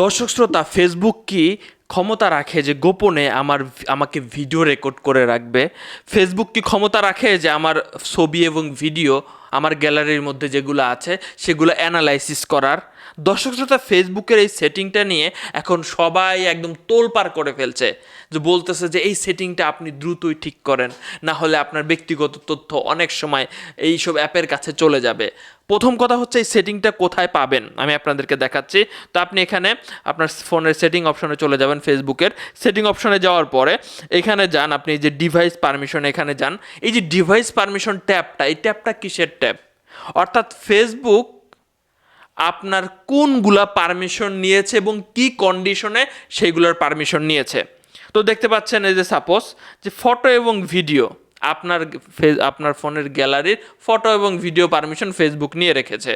দর্শক শ্রোতা ফেসবুক কি ক্ষমতা রাখে যে গোপনে আমার আমাকে ভিডিও রেকর্ড করে রাখবে? ফেসবুক কি ক্ষমতা রাখে যে আমার ছবি এবং ভিডিও আমার গ্যালারির মধ্যে যেগুলো আছে, সেগুলো অ্যানালাইসিস করার? দর্শক শ্রোতা ফেসবুকের এই সেটিংটা নিয়ে এখন সবাই একদম তোলপাড় করে ফেলছে যে বলতেছে যে এই সেটিংটা আপনি দ্রুতই ঠিক করেন, না হলে আপনার ব্যক্তিগত তথ্য অনেক সময় এইসব অ্যাপের কাছে চলে যাবে। প্রথম কথা হচ্ছে এই সেটিংটা কোথায় পাবেন? আমি আপনাদেরকে দেখাচ্ছি। তো আপনি এখানে আপনার ফোনের সেটিং অপশনে চলে যাবেন ফেসবুকের সেটিং অপশনে যাওয়ার পরে এখানে যান আপনি যে ডিভাইস পারমিশন এখানে যান। এই যে ডিভাইস পারমিশন ট্যাবটা এই ট্যাবটা কিসের ট্যাব অর্থাৎ ফেসবুক আপনার কোনগুলা পারমিশন নিয়েছে এবং কি কন্ডিশনে সেইগুলোর পারমিশন নিয়েছে? তো দেখতে পাচ্ছেন এই যে সাপোজ যে ফটো এবং ভিডিও আপনার আপনার ফোনের গ্যালারির ফটো এবং ভিডিও পারমিশন ফেসবুক নিয়ে রেখেছে।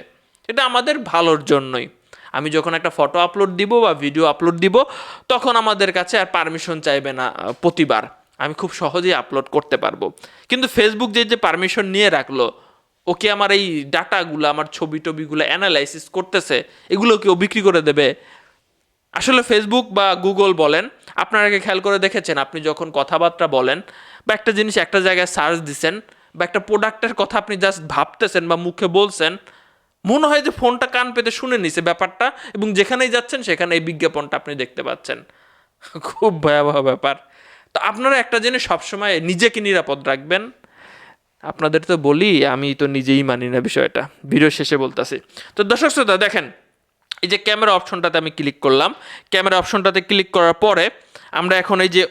এটা আমাদের ভালোর জন্যই। আমি যখন একটা ফটো আপলোড দিব বা ভিডিও আপলোড দিব, তখন আমাদের কাছে আর পারমিশন চাইবে না প্রতিবার। আমি খুব সহজেই আপলোড করতে পারব। কিন্তু ফেসবুক যে যে পারমিশন নিয়ে রাখল ওকে আমার এই ডাটাগুলো, আমার ছবি টবিগুলো অ্যানালাইসিস করতেছে, এগুলো কি ও বিক্রি করে দেবে? আসলে ফেসবুক বা গুগল বলেন, আপনারা আগে খেয়াল করে দেখেছেন, আপনি যখন কথাবার্তা বলেন বা একটা জিনিস একটা জায়গায় সার্চ দিছেন বা একটা প্রোডাক্টের কথা আপনি জাস্ট ভাবতেছেন বা মুখে বলছেন, মনে হয় যে ফোনটা কান পেতে শুনে নিছে ব্যাপারটা এবং যেখানেই যাচ্ছেন সেখানে এই বিজ্ঞাপনটা আপনি দেখতে পাচ্ছেন। খুব ভয়াবহ ব্যাপার। তো আপনারা একটা জিনিস সবসময় নিজেকে নিরাপদ রাখবেন আপনাদের তো বলি, আমি তো নিজেই মানি না বিষয়টা। ভিডিও শেষে বলতেছি। তো দর্শক শ্রোতা, দেখেন, এই যে ক্যামেরা অপশনটাতে আমি ক্লিক করলাম। ক্যামেরা অপশনটাতে ক্লিক করার পরে আমরা এখন এই যে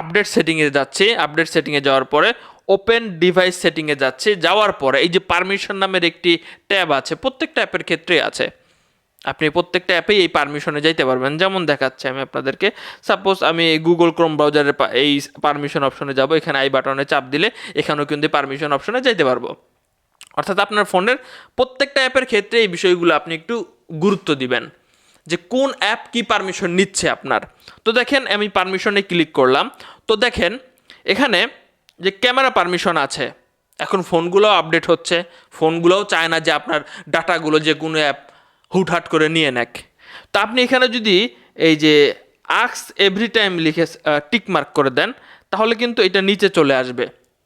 আপডেট সেটিংয়ে যাচ্ছি। আপডেট সেটিংয়ে যাওয়ার পরে ওপেন ডিভাইস সেটিংয়ে যাচ্ছি। যাওয়ার পরে এই যে পারমিশন নামের একটি ট্যাব আছে, প্রত্যেকটা অ্যাপের ক্ষেত্রে আছে। আপনি প্রত্যেকটা অ্যাপেই এই পারমিশনে যাইতে পারবেন। যেমন দেখাচ্ছে আমি আপনাদেরকে। সাপোজ আমি গুগল ক্রোম ব্রাউজারের এই পারমিশন অপশনে যাব। এখানে আই বাটনে চাপ দিলে এখানেও কিন্তু পারমিশন অপশনে যাইতে পারব। অর্থাৎ আপনার ফোনের প্রত্যেকটা অ্যাপের ক্ষেত্রে এই বিষয়গুলো আপনি একটু গুরুত্ব দিবেন। যে কোন অ্যাপ কি পারমিশন নিচ্ছে আপনার? তো দেখেন, আমি পারমিশনে ক্লিক করলাম। তো দেখেন, এখানে যে ক্যামেরা পারমিশন আছে, এখন ফোনগুলোও আপডেট হচ্ছে। ফোনগুলোও চায় না যে আপনার ডাটাগুলো যে কোনো অ্যাপ হুটহাট করে নিয়ে নেক। তো আপনি এখানে যদি এই যে আক্স এভরি টাইম লিখে টিক মার্ক করে দেন, তাহলে কিন্তু এটা নিচে চলে আসবে।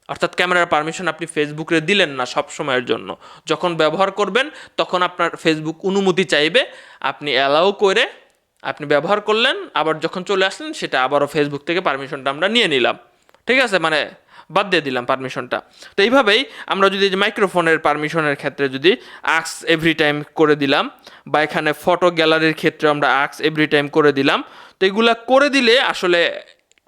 অর্থাৎ ক্যামেরার পারমিশন আপনি ফেসবুকে দিলেন না সব সময়ের জন্য। যখন ব্যবহার করবেন, তখন আপনার ফেসবুক অনুমতি চাইবে, আপনি অ্যালাউ করে আপনি ব্যবহার করলেন, আবার যখন চলে আসলেন, সেটা আবারও ফেসবুক থেকে পারমিশনটা আমরা নিয়ে নিলাম। ঠিক আছে? মানে বাদ দিয়ে দিলাম পারমিশনটা তো এইভাবেই আমরা যদি মাইক্রোফোনের পারমিশনের ক্ষেত্রে যদি আক্স এভরি টাইম করে দিলাম, বা এখানে ফটো গ্যালারির ক্ষেত্রে আমরা আক্স এভরি টাইম করে দিলাম, তো এগুলা করে দিলে আসলে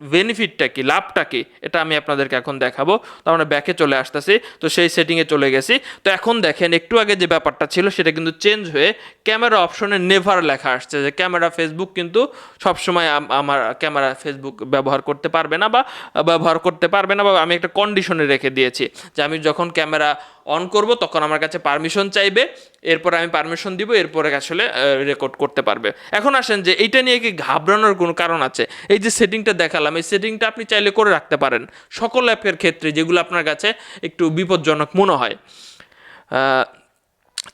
বেনিফিটটা কি, লাভটা কি, এটা আমি আপনাদেরকে এখন দেখাবো। তো আমরা ব্যাকে চলে আসতেছি, তো সেই সেটিংয়ে চলে গেছি। তো এখন দেখেন, একটু আগে যে ব্যাপারটা ছিল, সেটা কিন্তু চেঞ্জ হয়ে ক্যামেরা অপশনে নেভার লেখা আসছে যে, ক্যামেরা ফেসবুক কিন্তু সবসময় আম- আমার ক্যামেরা ফেসবুক ব্যবহার করতে পারবে না বা ব্যবহার করতে পারবে না বা আমি একটা কন্ডিশনে রেখে দিয়েছি যে, আমি যখন ক্যামেরা অন করব, তখন আমার কাছে পারমিশন চাইবে, এরপর আমি পারমিশন দিব, এরপরে আসলে রেকর্ড করতে পারবে। এখন আসেন যে, এইটা নিয়ে কি ঘাবড়ানোর কোনো কারণ আছে? এই যে সেটিংটা দেখালাম, এই সেটিংটা আপনি চাইলে করে রাখতে পারেন। সকল অ্যাপের ক্ষেত্রে যেগুলো আপনার কাছে একটু বিপজ্জনক মনে হয়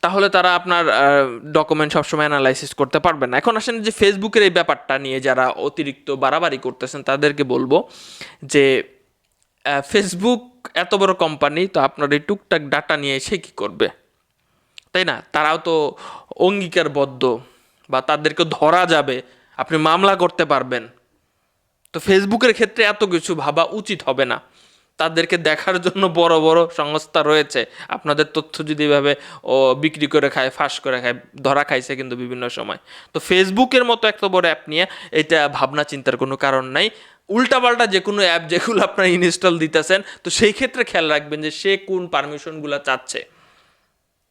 তাহলে তারা আপনার ডকুমেন্ট সবসময় অ্যানালাইসিস করতে পারবে না। এখন আসেন যে ফেসবুকের এই ব্যাপারটা নিয়ে যারা অতিরিক্ত বাড়াবাড়ি করতেছেন, তাদেরকে বলব যে ফেসবুক এত বড় কোম্পানি তো আপনার এই টুকটাক ডাটা নিয়ে এসে কী করবে? তাই না? তারাও তো অঙ্গীকারবদ্ধ বা তাদেরকে ধরা যাবে, আপনি মামলা করতে পারবেন। তো ফেসবুকের ক্ষেত্রে এত কিছু ভাবা উচিত হবে না। তাদেরকে দেখার জন্য বড় বড় সংস্থা রয়েছে। আপনাদের তথ্য যদি এভাবে, ও, বিক্রি করে খায়, ফাঁস করে খায়, ধরা খাইছে কিন্তু বিভিন্ন সময়। তো ফেসবুকের মতো এত বড় অ্যাপ নিয়ে এটা ভাবনা চিন্তার কোনো কারণ নাই। উল্টাপাল্টা যে কোনো অ্যাপ যেগুলো আপনার ইনস্টল দিতেছেন, তো সেই ক্ষেত্রে খেয়াল রাখবেন যে সে কোন পারমিশনগুলো চাচ্ছে।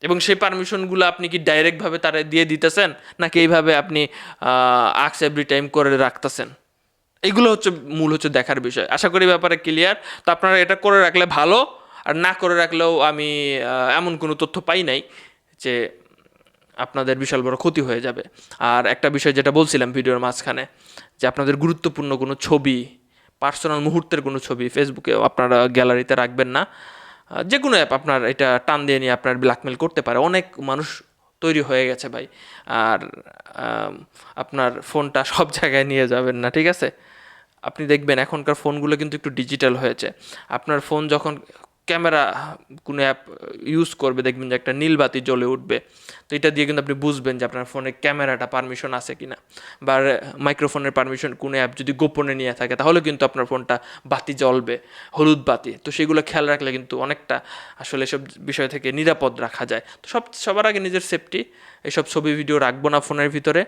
এবং সেই পারমিশনগুলো আপনি কি ডাইরেক্টভাবে তারা দিয়ে দিতেছেন, নাকি এইভাবে আপনি আক্স এভরি টাইম করে রাখতেছেন? এগুলো হচ্ছে মূল হচ্ছে দেখার বিষয়। আশা করি ব্যাপারে ক্লিয়ার তো আপনারা এটা করে রাখলে ভালো, আর না করে রাখলেও আমি এমন কোনো তথ্য পাই নাই যে আপনাদের বিশাল বড় ক্ষতি হয়ে যাবে। আর একটা বিষয় যেটা বলছিলাম ভিডিওর মাঝখানে, যে আপনাদের গুরুত্বপূর্ণ কোনো ছবি, পার্সোনাল মুহূর্তের কোনো ছবি ফেসবুকে আপনারা গ্যালারিতে রাখবেন না। যে কোনো অ্যাপ আপনার এটা টান দিয়ে নিয়ে আপনার ব্ল্যাকমেল করতে পারে। অনেক মানুষ তৈরি হয়ে গেছে ভাই। আর আপনার ফোনটা সব জায়গায় নিয়ে যাবেন না, ঠিক আছে? আপনি দেখবেন এখনকার ফোনগুলো কিন্তু একটু ডিজিটাল হয়েছে। আপনার ফোন যখন ক্যামেরা কোনো অ্যাপ ইউজ করবে, দেখবেন যে একটা নীল বাতি জ্বলে উঠবে। তো এটা দিয়ে কিন্তু আপনি বুঝবেন যে আপনার ফোনে ক্যামেরাটা পারমিশন আছে কি না বা মাইক্রোফোনের পারমিশন কোনো অ্যাপ যদি গোপনে নিয়ে থাকে, তাহলে কিন্তু আপনার ফোনটা বাতি জ্বলবে, হলুদ বাতি। তো সেগুলো খেয়াল রাখলে কিন্তু অনেকটা আসলে এসব বিষয় থেকে নিরাপদ রাখা যায়। তো সব, সবার আগে নিজের সেফটি এসব ছবি ভিডিও রাখব না ফোনের ভিতরে।